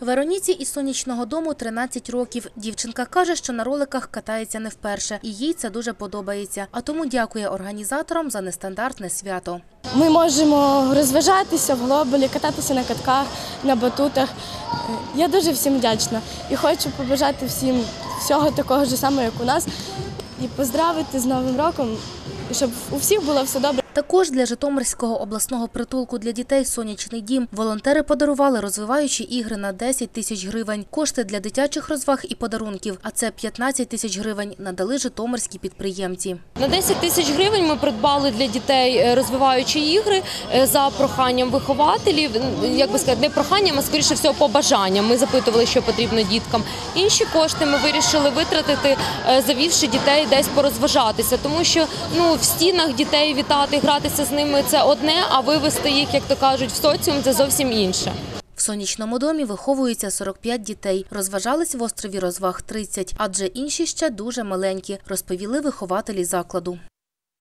Вероніці із сонячного дому 13 років. Дівчинка каже, що на роликах катається не вперше, і їй це дуже подобається. А тому дякує організаторам за нестандартне свято. Ми можемо розважатися в глобалі, кататися на катках, на батутах. Я дуже всім вдячна і хочу побажати всім всього такого ж самого, як у нас, і поздравити з Новим роком, щоб у всіх було все добре. Також для Житомирського обласного притулку для дітей «Сонячний дім» волонтери подарували розвиваючі ігри на 10 тисяч гривень. Кошти для дитячих розваг і подарунків, а це 15 тисяч гривень, надали житомирські підприємці. На 10 тисяч гривень ми придбали для дітей е, розвиваючі ігри е, за проханням вихователів. Як би сказати, не проханням, а скоріше всього побажанням. Ми запитували, що потрібно діткам. Інші кошти ми вирішили витратити, е, завівши дітей десь порозважатися, тому що ну в стінах дітей вітати, гратися з ними це одне, а вивести їх, як то кажуть, в соціум це зовсім інше. В сонячному домі виховується 45 дітей. Розважались в острові розваг 30, адже інші ще дуже маленькі, розповіли вихователі закладу.